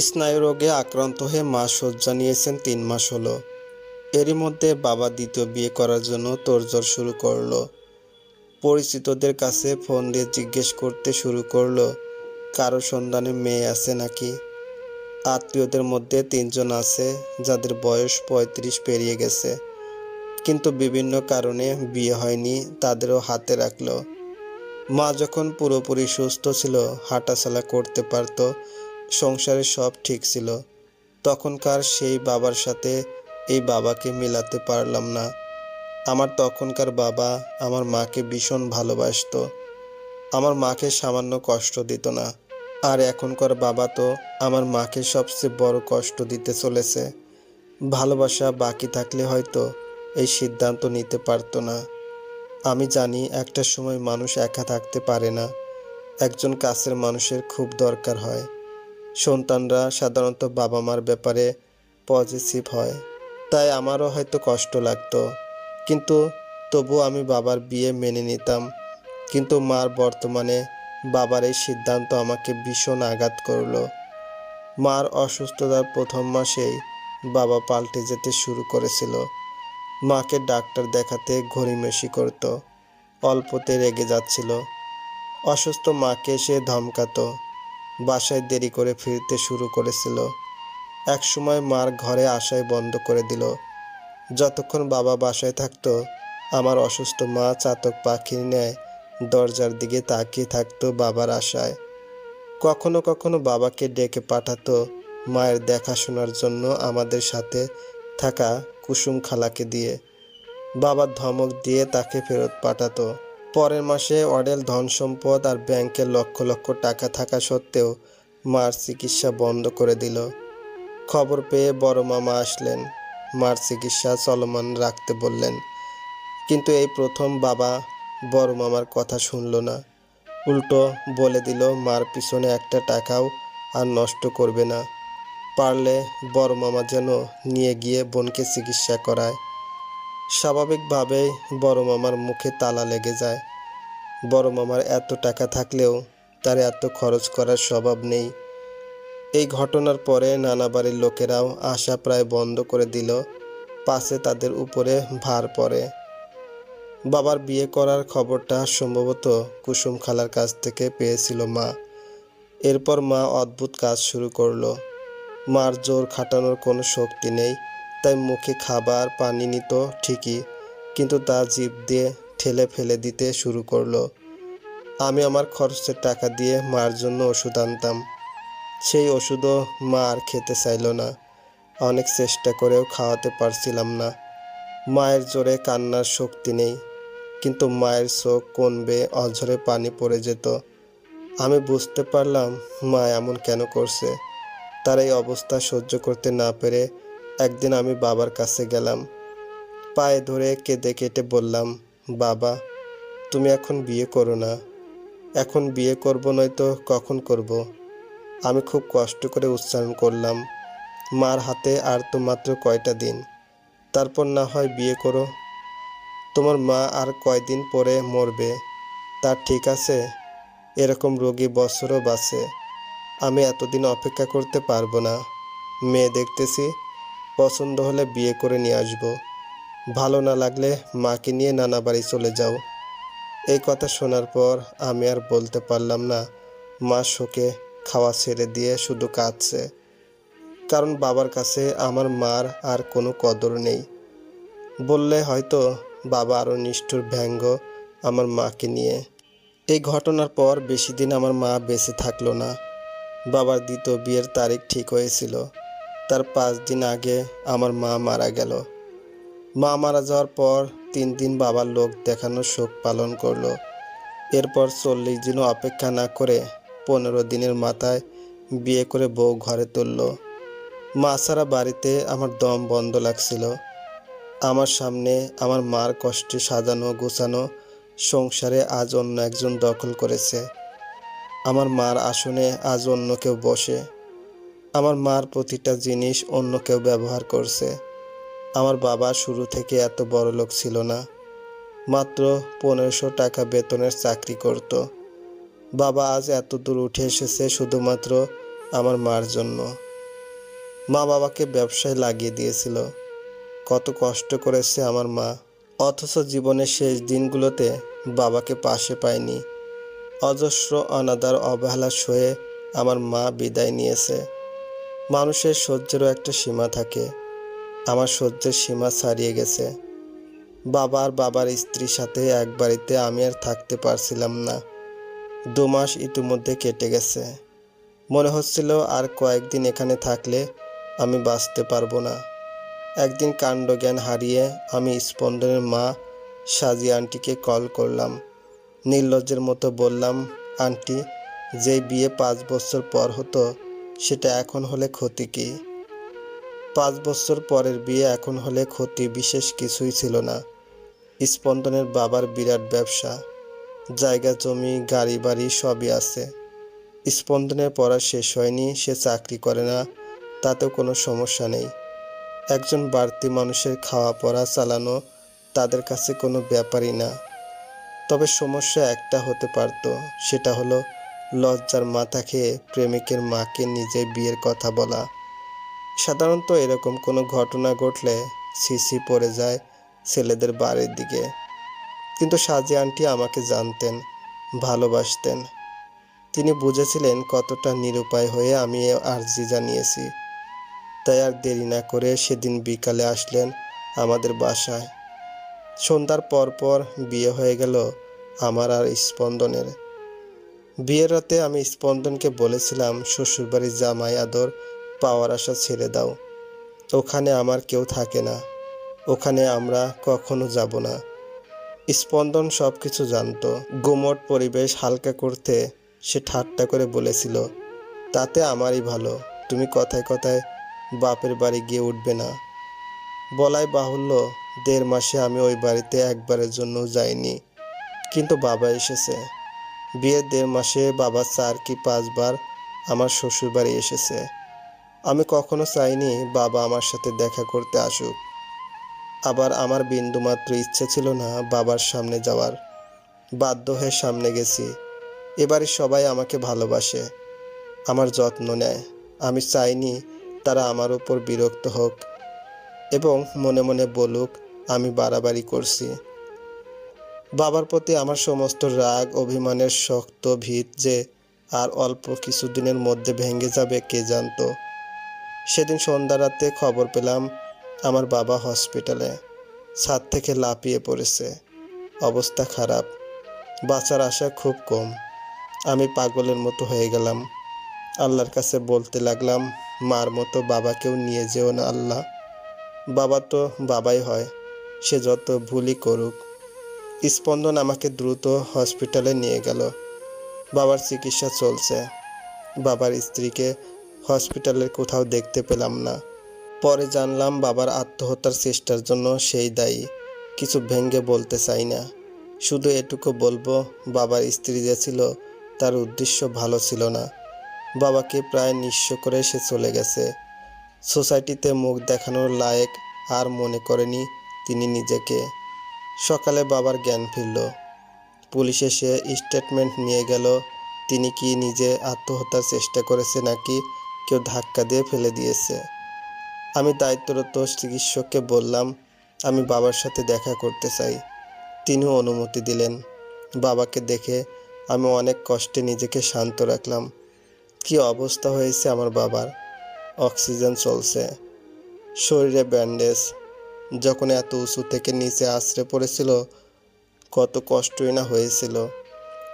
স্নায়ু রোগে আক্রান্ত হয়ে মা শয্যা নিয়েছেন তিন মাস হলো। এরই মধ্যে বাবা দ্বিতীয় বিয়ে করার জন্য তোড়জোড় শুরু করল। পরিচিতদের কাছে ফোন দিয়ে জিজ্ঞেস করতে শুরু করল, কারও সন্ধানে মেয়ে আছে নাকি? আত্মীয়দের মধ্যে তিনজন আছে, যাদের বয়স পঁয়ত্রিশ পেরিয়ে গেছে। কিন্তু বিভিন্ন কারণে বিয়ে হয়নি, তাদেরও হাতে রাখল। মা যখন পুরোপুরি সুস্থ ছিল, হাঁটাচলা করতে পারতো সংসারে সব ঠিক ছিল। তখনকার সেই বাবার সাথে এই বাবাকে মিলাতে পারলাম না। আমার তখনকার বাবা আমার মাকে ভীষণ ভালোবাসতো। আমার মাকে সামান্য কষ্ট দিত না। আর এখনকার বাবা তো আমার মাকে সবচেয়ে বড় কষ্ট দিতে চলেছে। ভালোবাসা বাকি থাকলে হয়তো এই সিদ্ধান্ত নিতে পারতো না। আমি জানি একটা সময় মানুষ একা থাকতে পারে না। একজন কাছের মানুষের খুব দরকার হয়। সন্তানরা সাধারণত বাবা মার ব্যাপারে পজিটিভ হয়। তাই আমারও হয়তো কষ্ট লাগতো। কিন্তু তবু আমি বাবার বিয়ে মেনে নিতাম। কিন্তু মার বর্তমানে বাবার এই সিদ্ধান্ত আমাকে ভীষণ আঘাত করল। মার অসুস্থতার প্রথম মাসেই বাবা পাল্টে যেতে শুরু করেছিল। মাকে ডাক্তার দেখাতে ঘড়িমেশি করত। অল্পতে রেগে যাচ্ছিল। অসুস্থ মাকে সে ধমকাতো। বাসায় দেরি করে ফিরতে শুরু করেছিল। একসময় মার ঘরে আসায় বন্ধ করে দিল। যতক্ষণ বাবা বাসায় থাকতো, আমার অসুস্থ মা চাতক পাখির ন্যায় দরজার দিকে তাকিয়ে থাকতো বাবার আশায়। কখনো কখনো বাবাকে ডেকে পাঠাতো মায়ের দেখাশোনার জন্য আমাদের সাথে থাকা কুসুম খালাকে দিয়ে। বাবার ধমক দিয়ে তাকে ফেরত পাঠাতো। পরের মাসে অডেল ধন সম্পদ আর ব্যাংকে লক্ষ লক্ষ টাকা থাকা সত্ত্বেও মার চিকিৎসা বন্ধ করে দিল। খবর পেয়ে বড় মামা আসলেন। মার চিকিৎসা চলমান রাখতে বললেন, কিন্তু এই প্রথম বাবা বড় মামার কথা শুনল না। উল্টো বলে দিল, মার পিছনে একটা টাকাও আর নষ্ট করবে না। পারলে বড় মামা যেন নিয়ে গিয়ে বোনকে চিকিৎসা করায়। স্বাভাবিকভাবেই বড় মামার মুখে তালা লেগে যায়। বড় মামার এত টাকা থাকলেও তার এত খরচ করার স্বভাব নেই। এই ঘটনার পরে নানা বাড়ির লোকেরাও আশা প্রায় বন্ধ করে দিল, পাশে তাদের উপরে ভার পড়ে। বাবার বিয়ে করার খবরটা সম্ভবত কুসুম খালার কাছ থেকে পেয়েছিল মা। এরপর মা অদ্ভুত কাজ শুরু করল। মার জোর খাটানোর কোনো শক্তি নেই। তাই মুখে খাবার পানি নিত ঠিকই, কিন্তু তা জিভ দিয়ে ঠেলে ফেলে দিতে শুরু করল। আমি আমার খরচের টাকা দিয়ে মার জন্য ওষুধ আনতাম। সেই ওষুধও মা আর খেতে চাইল না। অনেক চেষ্টা করেও খাওয়াতে পারছিলাম না। মায়ের জোরে কান্নার শক্তি নেই, কিন্তু মায়ের চোখ কোন বেয়ে অঝরে পানি পড়ে যেত। আমি বুঝতে পারলাম মা এমন কেন করছে। তার এই অবস্থা সহ্য করতে না পেরে একদিন আমি বাবার কাছে গেলাম। পায়ে ধরে কেঁদে কেটে বললাম, বাবা, তুমি এখন বিয়ে করো না। এখন বিয়ে করব নয়তো কখন করব। আমি খুব কষ্ট করে উচ্চারণ করলাম, মার হাতে আর তো মাত্র কয়টা দিন। তারপর না হয় বিয়ে করো। তোমার মা আর কয়দিন পরে মরবে, তা ঠিক আছে? এরকম রোগী বছরও বাঁচে। আমি এতদিন অপেক্ষা করতে পারব না। মেয়ে দেখতেছি পছন্দ হলে বিয়ে করে নিয়ে আসব। ভালো না লাগলে মাকে নিয়ে নানা বাড়ি চলে যাও। এই কথা শোনার পর আমি আর বলতে পারলাম না, মা শোকে খাওয়া ছেড়ে দিয়ে শুধু কাঁদছে। কারণ বাবার কাছে আমার মার আর কোনো কদর নেই। বললে হয়তো বাবা আরও নিষ্ঠুর ব্যঙ্গ আমার মাকে নিয়ে। এই ঘটনার পর বেশি দিন আমার মা বেঁচে থাকল না। বাবার দ্বিতীয় বিয়ের তারিখ ঠিক হয়েছিল। তার পাঁচ দিন আগে আমার মা মারা গেল। মা মারা যাওয়ার পর তিন দিন বাবার লোক দেখানোর শোক পালন করল। এরপর চল্লিশ দিনও অপেক্ষা না করে পনেরো দিনের মাথায় বিয়ে করে বউ ঘরে তুলল। মা ছাড়া বাড়িতে আমার দম বন্ধ লাগছিল। আমার সামনে আমার মার কষ্টে সাজানো গোছানো সংসারে আজ অন্য একজন দখল করেছে। আমার মার আসনে আজ অন্য কেউ বসে আমার মার প্রতিটা জিনিস অন্য কেউ ব্যবহার করছে। আমার বাবা শুরু থেকে এত বড় লোক ছিল না। মাত্র পনেরোশো টাকা বেতনের চাকরি করত। বাবা আজ এত দূর উঠে এসেছে শুধুমাত্র আমার মার জন্য। মা বাবাকে ব্যবসায় লাগিয়ে দিয়েছিল। কত কষ্ট করেছে আমার মা। অথচ জীবনের শেষ দিনগুলোতে বাবাকে পাশে পায়নি। অজস্র অনাদার অবহেলা সয়ে আমার মা বিদায় নিয়েছে। মানুষের সহ্যেরও একটা সীমা থাকে। আমার সহ্যের সীমা ছাড়িয়ে গেছে। বাবা আর বাবার স্ত্রীর সাথে এক বাড়িতে আমি আর থাকতে পারছিলাম না। দু মাস ইতিমধ্যে কেটে গেছে। মনে হচ্ছিল আর কয়েকদিন এখানে থাকলে আমি বাঁচতে পারব না। একদিন কাণ্ডজ্ঞান হারিয়ে আমি স্পন্দনের মা সাজি আন্টিকে কল করলাম। নির্লজ্জের মতো বললাম, আন্টি, যেই বিয়ে পাঁচ বছর পর হতো সেটা এখন হলে ক্ষতি কি? পাঁচ বছর পরের বিয়ে এখন হলে ক্ষতি বিশেষ কিছুই ছিল না। স্পন্দনের বাবার বিরাট ব্যবসা, জায়গা, জমি, গাড়ি, বাড়ি সবই আছে। স্পন্দনের পড়া শেষ হয়নি, সে চাকরি করে না, তাতেও কোনো সমস্যা নেই। একজন বাড়তি মানুষের খাওয়া পড়া চালানো তাদের কাছে কোনো ব্যাপারই না। তবে সমস্যা একটা হতে পারত, সেটা হলো লজ্জার মাথা খেয়ে প্রেমিকের মাকে নিজে বিয়ের কথা বলা। সাধারণত এরকম কোনো ঘটনা ঘটলে সিসি পড়ে যায় ছেলেদের বাড়ির দিকে। কিন্তু সাজি আন্টি আমাকে জানতেন, ভালোবাসতেন। তিনি বুঝেছিলেন কতটা নিরুপায় হয়ে আমি আর্জি জানিয়েছি। তাই আর দেরি না করে সেদিন বিকালে আসলেন আমাদের বাসায়। সন্ধ্যার পর পর বিয়ে হয়ে গেল আমার আর স্পন্দনের। বিয়ের রাতে আমি স্পন্দনকে বলেছিলাম শ্বশুরবাড়ির জামাই আদর পাওয়ার আশা ছেড়ে দাও। ওখানে আমার কেউ থাকে না। ওখানে আমরা কখনো যাব না। স্পন্দন সব কিছু জানতো। গুমট পরিবেশ হালকা করতে সে ঠাট্টা করে বলেছিল, তাতে আমারই ভালো। তুমি কথায় কথায় বাপের বাড়ি গিয়ে উঠবে না। বলাই বাহুল্য, দেড় মাসে আমি ওই বাড়িতে একবারের জন্য যাইনি। কিন্তু বাবা এসেছে। বিয়ের দেড় মাসে বাবা চার কি পাঁচবার আমার শ্বশুর বাড়ি এসেছে? আমি কখনো চাইনি বাবা আমার সাথে দেখা করতে আসুক। আবার আমার বিন্দুমাত্র ইচ্ছে ছিল না বাবার সামনে যাওয়ার। বাধ্য হয়ে সামনে গেছি। এবারে সবাই আমাকে ভালোবাসে। আমার যত্ন নেয়। আমি চাইনি তারা আমার উপর বিরক্ত হোক। এবং মনে মনে বলুক, আমি বাড়াবাড়ি করছি। বাবার প্রতি আমার সমস্ত রাগ, অভিমানের শক্ত ভিত যে আর অল্প কিছুদিনের মধ্যে ভেঙে যাবে, কে জানতো? সেদিন সন্ধ্যা রাতে খবর পেলাম আমার বাবা হসপিটালে, ছাদ থেকে লাফিয়ে পড়েছে। অবস্থা খারাপ, বাঁচার আশা খুব কম। আমি পাগলের মতো হয়ে গেলাম। আল্লাহর কাছে বলতে লাগলাম, মার মতো বাবাকেও নিয়ে যেও না আল্লাহ। বাবা তো বাবাই হয়, সে যত ভুলই করুক। স্পন্দন আমাকে দ্রুত হসপিটালে নিয়ে গেল। বাবার চিকিৎসা চলছে। বাবার স্ত্রীকে হসপিটালের কোথাও দেখতে পেলাম না। পরে জানলাম বাবার আত্মহত্যার চেষ্টার জন্য সেই দায়ী। কিছু ভেঙ্গে বলতে চাই না। শুধু এটুকু বলব, বাবার স্ত্রী যে ছিল, তার উদ্দেশ্য ভালো ছিল না। বাবাকে প্রায় নিঃস্ব করে সে চলে গেছে। সোসাইটিতে মুখ দেখানোর লায়েক আর মনে করেনি তিনি নিজেকে। সকালে বাবার জ্ঞান ফিরল। পুলিশ এসে স্টেটমেন্ট নিয়ে গেল, তিনি কি নিজে আত্মহত্যার চেষ্টা করেছে নাকি কেউ ধাক্কা দিয়ে ফেলে দিয়েছে? আমি দায়িত্বরত চিকিৎসককে বললাম, আমি বাবার সাথে দেখা করতে চাই। তিনিও অনুমতি দিলেন। বাবাকে দেখে আমি অনেক কষ্টে নিজেকে শান্ত রাখলাম। কি অবস্থা হয়েছে আমার বাবার? অক্সিজেন চলছে। শরীরে ব্যান্ডেজ। যখন এত উঁচু থেকে নিচে আছড়ে পড়েছিল, কত কষ্টই না হয়েছিল।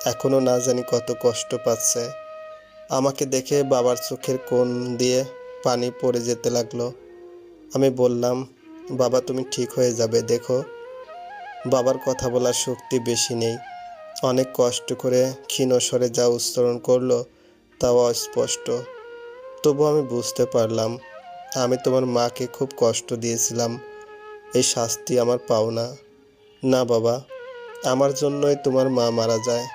এখনও না জানি কত কষ্ট পাচ্ছে। আমাকে দেখে বাবার চোখের কোণ দিয়ে পানি পড়ে যেতে লাগল। আমি বললাম, বাবা, তুমি ঠিক হয়ে যাবে, দেখো। বাবার কথা বলার শক্তি বেশি নেই। অনেক কষ্ট করে ক্ষীণস্বরে যা উচ্চারণ করল, তাও অস্পষ্ট। তবু আমি বুঝতে পারলাম, আমি তোমার মাকে খুব কষ্ট দিয়েছিলাম। এই শাস্তি আমার পাওনা না বাবা, আমার জন্যই তোমার মা মারা যায়।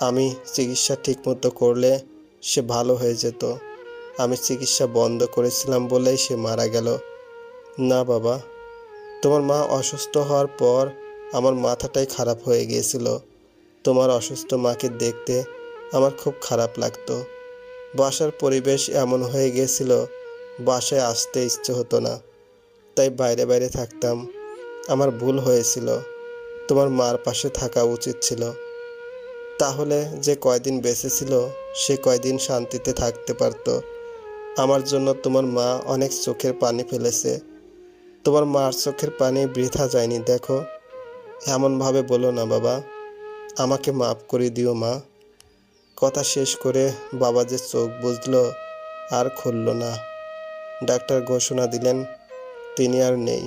আমি চিকিৎসা ঠিকমতো করলে সে ভালো হয়ে যেত। আমি চিকিৎসা বন্ধ করেছিলাম বলেই সে মারা গেল। না বাবা, তোমার মা অসুস্থ হওয়ার পর আমার মাথাটাই খারাপ হয়ে গিয়েছিল। তোমার অসুস্থ মাকে দেখতে আমার খুব খারাপ লাগতো। বাসার পরিবেশ এমন হয়ে গিয়েছিল, বাসায় আসতে ইচ্ছে হতো না। তাই বাইরে বাইরে থাকতাম। আমার ভুল হয়েছিল। তোমার মার পাশে থাকা উচিত ছিল। তাহলে যে কয়দিন বেঁচে ছিল, সে কয়দিন শান্তিতে থাকতে পারতো। আমার জন্য তোমার মা অনেক চোখের পানি ফেলেছে। তোমার মার চোখের পানি বৃথা যায়নি, দেখো। এমনভাবে বলো না, বাবা। আমাকে মাফ করে দিও, মা। কথা শেষ করে বাবা যে চোখ বুঝলো আর খুলল না। ডাক্তার ঘোষণা দিলেন তিনি আর নেই।